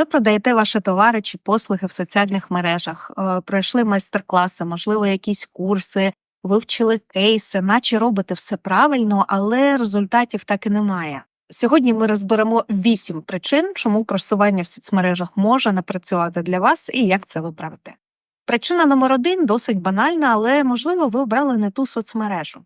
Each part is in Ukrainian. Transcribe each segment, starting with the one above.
Ви продаєте ваші товари чи послуги в соціальних мережах, е, пройшли майстер-класи, можливо, якісь курси, вивчили кейси, наче робите все правильно, але результатів так і немає. Сьогодні ми розберемо вісім причин, чому просування в соцмережах може не працювати для вас і як це виправити. Причина номер один досить банальна, але можливо ви обрали не ту соцмережу.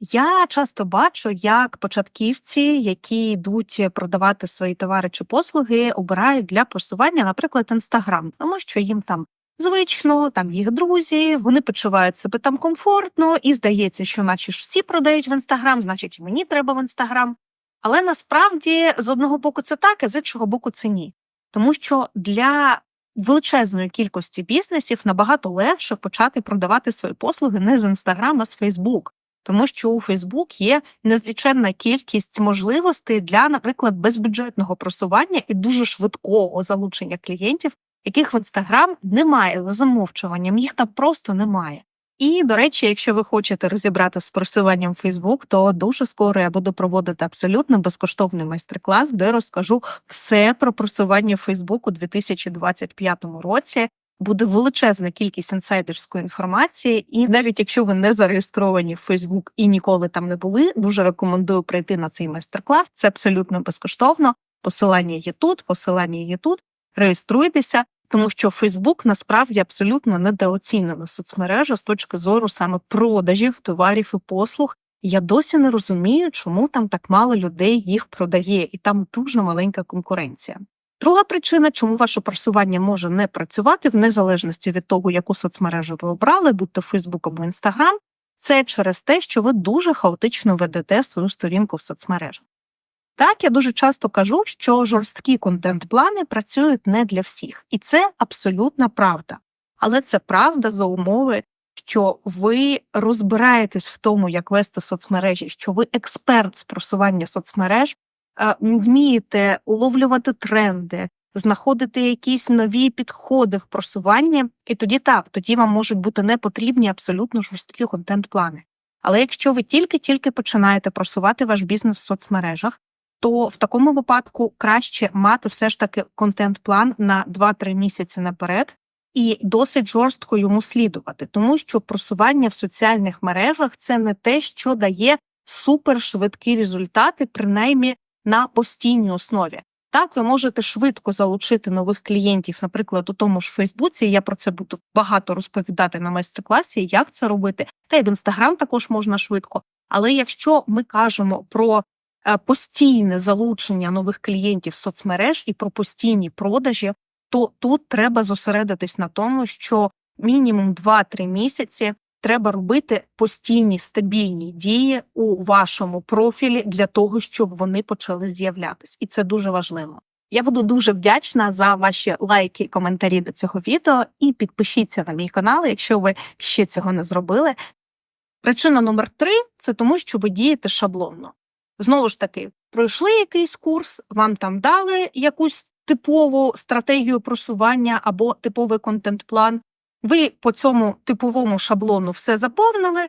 Я часто бачу, як початківці, які йдуть продавати свої товари чи послуги, обирають для просування, наприклад, інстаграм, тому що їм там звично, там їх друзі, вони почувають себе там комфортно, і здається, що наче ж всі продають в інстаграм, значить, і мені треба в інстаграм. Але насправді з одного боку це так, а з іншого боку, це ні. Тому що для величезної кількості бізнесів набагато легше почати продавати свої послуги не з інстаграм, а з Фейсбук. Тому що у Фейсбук є незліченна кількість можливостей для, наприклад, безбюджетного просування і дуже швидкого залучення клієнтів, яких в інстаграм немає за замовчуванням, їх там просто немає. І, до речі, якщо ви хочете розібрати з просуванням Facebook, то дуже скоро я буду проводити абсолютно безкоштовний майстер-клас, де розкажу все про просування Facebook у 2025 році. Буде величезна кількість інсайдерської інформації, і навіть якщо ви не зареєстровані в Facebook і ніколи там не були, дуже рекомендую прийти на цей майстер-клас. Це абсолютно безкоштовно. Посилання є тут, посилання є тут. Реєструйтеся, тому що Facebook насправді абсолютно недооцінена соцмережа з точки зору саме продажів товарів і послуг. Я досі не розумію, чому там так мало людей їх продає, і там дуже маленька конкуренція. Друга причина, чому ваше просування може не працювати в незалежності від того, яку соцмережу ви обрали, будь то Facebook або Instagram, це через те, що ви дуже хаотично ведете свою сторінку в соцмережах. Так, я дуже часто кажу, що жорсткі контент-плани працюють не для всіх, і це абсолютна правда. Але це правда за умови, що ви розбираєтесь в тому, як вести соцмережі, що ви експерт з просування соцмереж, вмієте уловлювати тренди, знаходити якісь нові підходи в просуванні, і тоді так, тоді вам можуть бути не потрібні абсолютно жорсткі контент-плани. Але якщо ви тільки-тільки починаєте просувати ваш бізнес в соцмережах, то в такому випадку краще мати все ж таки контент-план на 2-3 місяці наперед і досить жорстко йому слідувати, тому що просування в соціальних мережах це не те, що дає супершвидкі результати, принаймні на постійній основі. Так, ви можете швидко залучити нових клієнтів, наприклад, у тому ж Фейсбуці. Я про це буду багато розповідати на майстер-класі, як це робити. Та й в інстаграм також можна швидко. Але якщо ми кажемо про Е, постійне залучення нових клієнтів соцмереж і про постійні продажі, то тут треба зосередитись на тому, що мінімум 2-3 місяці треба робити постійні стабільні дії у вашому профілі для того, щоб вони почали з'являтись, і це дуже важливо. Я буду дуже вдячна за ваші лайки і коментарі до цього відео, і підпишіться на мій канал, якщо ви ще цього не зробили. Причина номер три це тому, що ви дієте шаблонно. Знову ж таки, пройшли якийсь курс, вам там дали якусь типову стратегію просування або типовий контент-план. Ви по цьому типовому шаблону все заповнили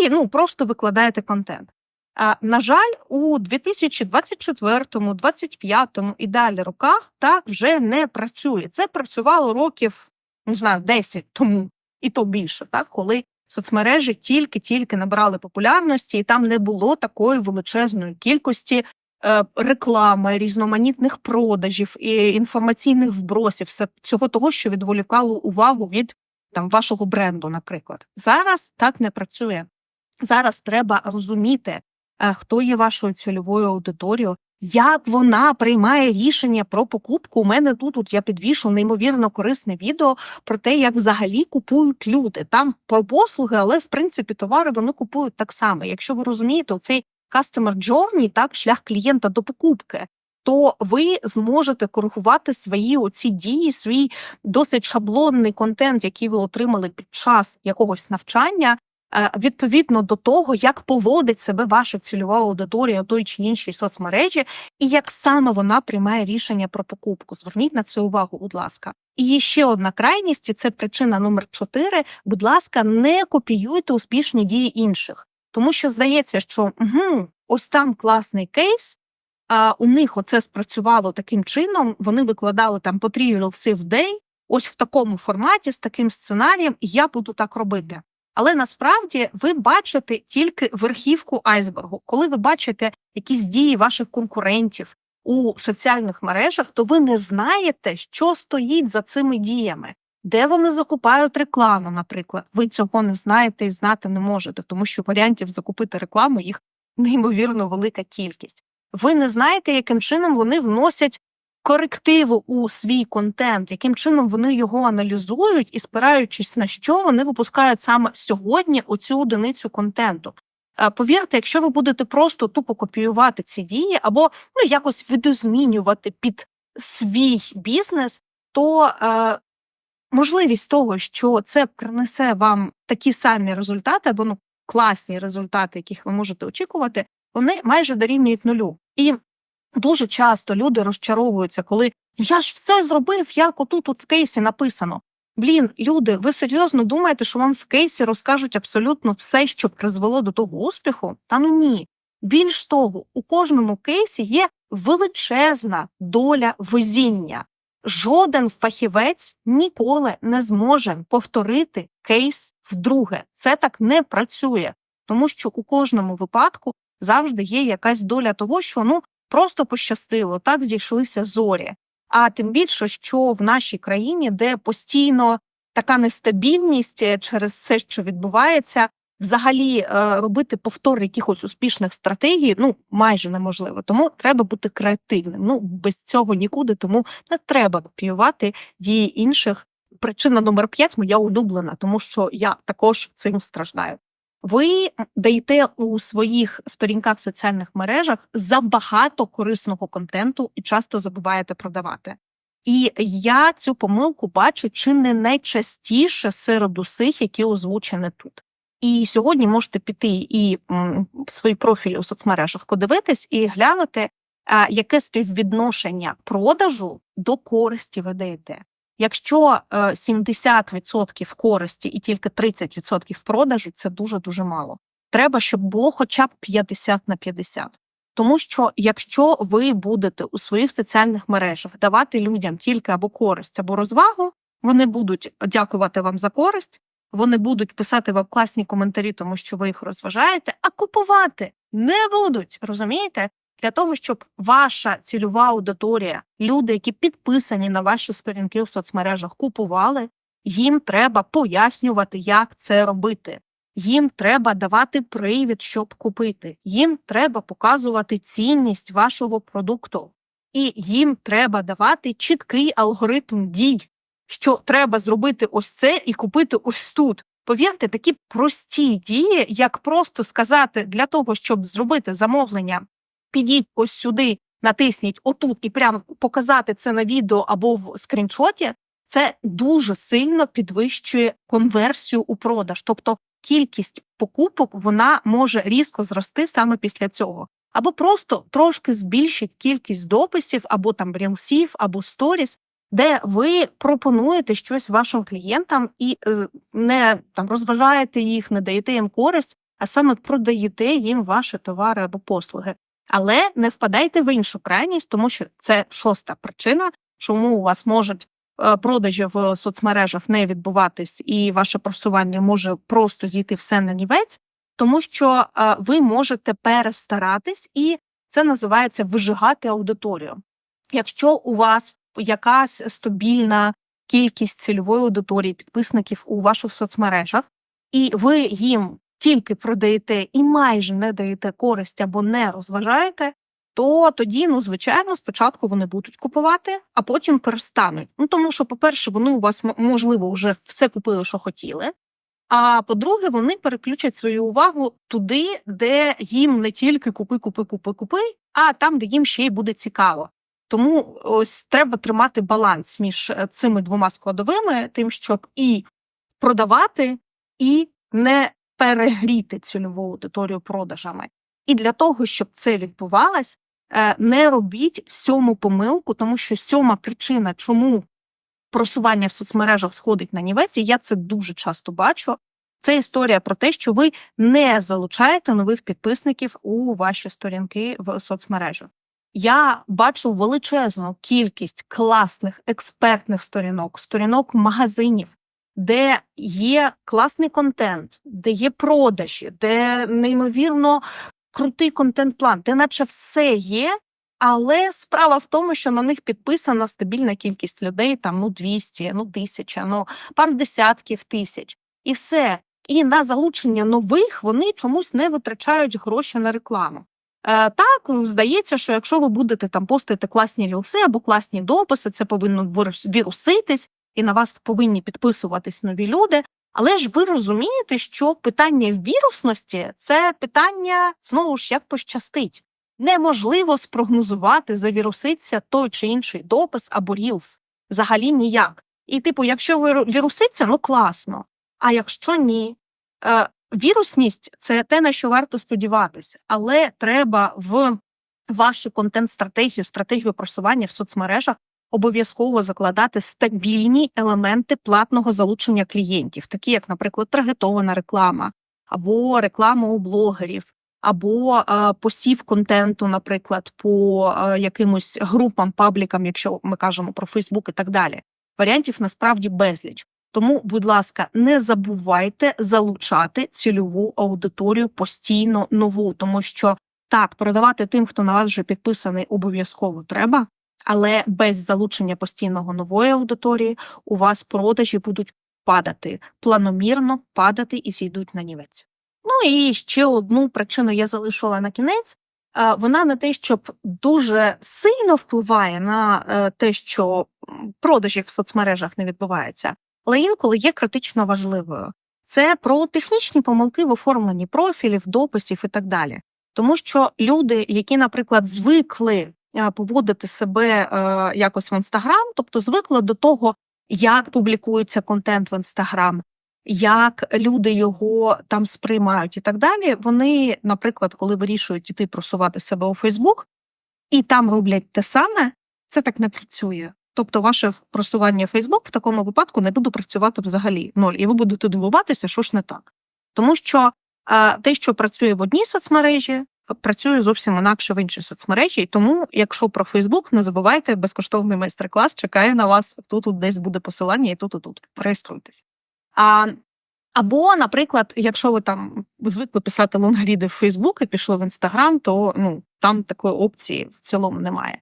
і ну, просто викладаєте контент. А на жаль, у 2024, 2025 і далі роках так вже не працює. Це працювало років, не знаю, 10 тому і то більше, так, коли соцмережі тільки-тільки набрали популярності, і там не було такої величезної кількості е, реклами, різноманітних продажів і інформаційних вбросів, все цього того, що відволікало увагу від там вашого бренду, наприклад. Зараз так не працює. Зараз треба розуміти, е, хто є вашою цільовою аудиторією, як вона приймає рішення про покупку. У мене тут от я підвішу неймовірно корисне відео про те, як взагалі купують люди. Там про послуги, але в принципі товари вони купують так само. Якщо ви розумієте, цей customer journey, так шлях клієнта до покупки. То ви зможете коригувати свої оці дії, свій досить шаблонний контент, який ви отримали під час якогось навчання, Е, відповідно до того, як поводить себе ваша цільова аудиторія той чи іншій соцмережі, і як саме вона приймає рішення про покупку. Зверніть на це увагу, будь ласка. І ще одна крайність, і це причина номер 4, Будь ласка, не копіюйте успішні дії інших, тому що здається, що угу, ось там класний кейс. А у них оце спрацювало таким чином. Вони викладали там по три рілси в день, ось в такому форматі, з таким сценарієм, і я буду так робити. Але насправді ви бачите тільки верхівку айсбергу. Коли ви бачите якісь дії ваших конкурентів у соціальних мережах, то ви не знаєте, що стоїть за цими діями, де вони закупають рекламу, наприклад. Ви цього не знаєте і знати не можете, тому що варіантів закупити рекламу їх неймовірно велика кількість. Ви не знаєте, яким чином вони вносять корективу у свій контент, яким чином вони його аналізують і спираючись на що вони випускають саме сьогодні оцю одиницю контенту. Е, Повірте, якщо ви будете просто тупо копіювати ці дії, або ну якось видозмінювати під свій бізнес, то е, можливість того, що це принесе вам такі самі результати, або ну класні результати, яких ви можете очікувати, вони майже дорівнюють нулю. І дуже часто люди розчаровуються, коли я ж все зробив, як отут от в кейсі написано. Блін, люди, ви серйозно думаєте, що вам в кейсі розкажуть абсолютно все, що призвело до того успіху? Та ну ні. Більш того, у кожному кейсі є величезна доля везіння. Жоден фахівець ніколи не зможе повторити кейс вдруге. Це так не працює, тому що у кожному випадку завжди є якась доля того, що ну просто пощастило, так зійшлися зорі. А тим більше, що в нашій країні, де постійно така нестабільність е, через все, що відбувається, взагалі е, робити повтор якихось успішних стратегій ну майже неможливо. Тому треба бути креативним. Ну без цього нікуди, тому не треба копіювати дії інших. Причина номер п'ять моя улюблена, тому що я також цим страждаю. Ви даєте у своїх сторінках в соціальних мережах забагато корисного контенту і часто забуваєте продавати. І я цю помилку бачу чи не найчастіше серед усіх, які озвучені тут. І сьогодні можете піти і в свої профілі у соцмережах подивитись і глянути, яке співвідношення продажу до користі ви даєте. Якщо е, 70% користі і тільки 30% продажу, це дуже дуже мало. Треба, щоб було хоча б 50 на 50. Тому що якщо ви будете у своїх соціальних мережах давати людям тільки або користь, або розвагу, вони будуть дякувати вам за користь, вони будуть писати вам класні коментарі, тому що ви їх розважаєте, а купувати не будуть. Розумієте? Для того, щоб ваша цільова аудиторія, люди, які підписані на ваші сторінки в соцмережах, купували, їм треба пояснювати, як це робити. Їм треба давати привід, щоб купити. Їм треба показувати цінність вашого продукту, і їм треба давати чіткий алгоритм дій, що треба зробити ось це і купити ось тут. Повірте, такі прості дії, як просто сказати для того, щоб зробити замовлення, підіть ось сюди, натисніть отут і прямо показати це на відео або в скріншоті. Це дуже сильно підвищує конверсію у продаж, тобто кількість покупок вона може різко зрости саме після цього, або просто трошки збільшить кількість дописів, або там рілсів, або сторіс, де ви пропонуєте щось вашим клієнтам і е, не там розважаєте їх, не даєте їм користь, а саме продаєте їм ваші товари або послуги. Але не впадайте в іншу крайність, тому що це шоста причина, чому у вас можуть е, продажі в соцмережах не відбуватись, і ваше просування може просто зійти все на нівець, тому що е, ви можете перестаратись, і це називається вижигати аудиторію. Якщо у вас якась стабільна кількість цільової аудиторії, підписників у ваших соцмережах, і ви їм тільки продаєте і майже не даєте користь або не розважаєте, то тоді, ну, звичайно, спочатку вони будуть купувати, а потім перестануть. Ну тому що, по-перше, вони у вас можливо вже все купили, що хотіли. А по-друге, вони переключать свою увагу туди, де їм не тільки купи, купи, купи, купи, а там, де їм ще й буде цікаво. Тому ось треба тримати баланс між е, цими двома складовими, тим, щоб і продавати, і не перегріти цільову аудиторію продажами. І для того, щоб це відбувалось, е, не робіть сьому помилку, тому що сьома причина, чому просування в соцмережах сходить на нівець, і я це дуже часто бачу. Це історія про те, що ви не залучаєте нових підписників у ваші сторінки в соцмережах. Я бачу величезну кількість класних експертних сторінок, сторінок магазинів, де є класний контент, де є продажі, де неймовірно крутий контент-план, де наче все є. Але справа в тому, що на них підписана стабільна кількість людей, там ну 200, ну тисяча, ну пару десятків тисяч, і все. І на залучення нових вони чомусь не витрачають гроші на рекламу. Е, так, здається, що якщо ви будете там постити класні рілси або класні дописи, це повинно віруситись, і на вас повинні підписуватись нові люди. Але ж ви розумієте, що питання вірусності це питання знову ж як пощастить. Неможливо спрогнозувати, завіруситься той чи інший допис або рілс. Взагалі ніяк. І, типу, якщо віруситься, ну класно. А якщо ні, е, вірусність це те, на що варто сподіватися, але треба в вашу контент-стратегію, стратегію просування в соцмережах обов'язково закладати стабільні елементи платного залучення клієнтів, такі як, наприклад, таргетована реклама, або реклама у блогерів, або е, посів контенту, наприклад, по е, якимось групам, паблікам, якщо ми кажемо про Фейсбук і так далі. Варіантів насправді безліч. Тому, будь ласка, не забувайте залучати цільову аудиторію постійно нову, тому що так, продавати тим, хто на вас вже підписаний, обов'язково треба, але без залучення постійного нової аудиторії у вас продажі будуть падати планомірно падати і зійдуть на нівець. Ну і ще одну причину я залишила на кінець. Вона не те, щоб дуже сильно впливає на е, те, що продажі в соцмережах не відбуваються, але інколи є критично важливою. Це про технічні помилки в оформленні профілів, дописів і так далі. Тому що люди, які, наприклад, звикли поводити себе е, якось в інстаграм, тобто звикли до того, як публікується контент в інстаграм, як люди його там сприймають і так далі. Вони, наприклад, коли вирішують іти просувати себе у Фейсбук і там роблять те саме, це так не працює. Тобто, ваше просування Фейсбук в такому випадку не буде працювати взагалі ноль, і ви будете дивуватися, що ж не так. Тому що е, те, що працює в одній соцмережі, працює зовсім інакше в іншій соцмережі. І тому, якщо про Фейсбук, не забувайте, безкоштовний майстер-клас чекає на вас. Тут, тут десь буде посилання, і тут, і тут. Реєструйтесь. А, або, наприклад, якщо ви там звикли писати лонгріди в Фейсбук і пішли в Інстаграм, то ну там такої опції в цілому немає.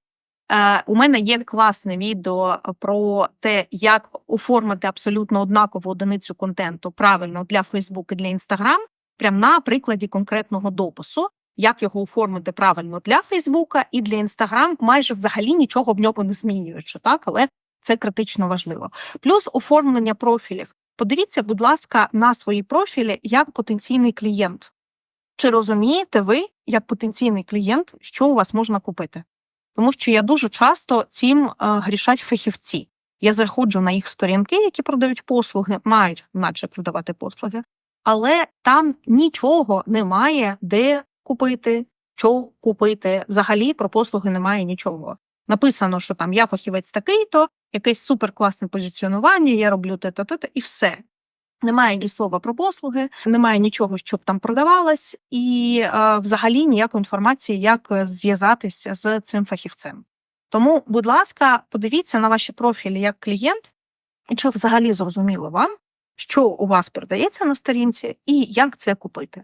Е, у мене є класне відео про те, як оформити абсолютно однакову одиницю контенту правильно для Фейсбук і для Інстаграм, прямо на прикладі конкретного допису, як його оформити правильно для Фейсбука і для Інстаграм, майже взагалі нічого в ньому не змінюючи, так але це критично важливо. Плюс оформлення профілів. Подивіться, будь ласка, на свої профілі як потенційний клієнт. Чи розумієте ви, як потенційний клієнт, що у вас можна купити? Тому що я дуже часто цим е, грішать фахівці. Я заходжу на їх сторінки, які продають послуги, мають наче продавати послуги, але там нічого немає, де купити, що купити. Взагалі про послуги немає нічого. Написано, що там я фахівець такий-то, якесь суперкласне позиціонування, я роблю те-то, і все. Немає ні слова про послуги, немає нічого, щоб там продавалось, і е, взагалі ніякої інформації, як е, зв'язатися з цим фахівцем. Тому, будь ласка, подивіться на ваші профілі як клієнт, і чи взагалі зрозуміло вам, що у вас продається на сторінці, і як це купити.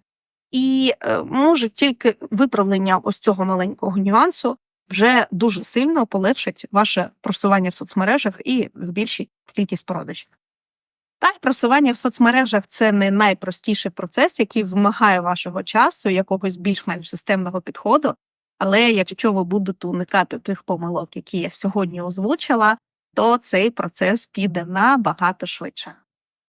І е, може тільки виправлення ось цього маленького нюансу вже дуже сильно полегшить ваше просування в соцмережах і збільшить кількість продажів. Так, просування в соцмережах це не найпростіший процес, який вимагає вашого часу, якогось більш-менш системного підходу. Але якщо ви будете уникати тих помилок, які я сьогодні озвучила, то цей процес піде набагато швидше.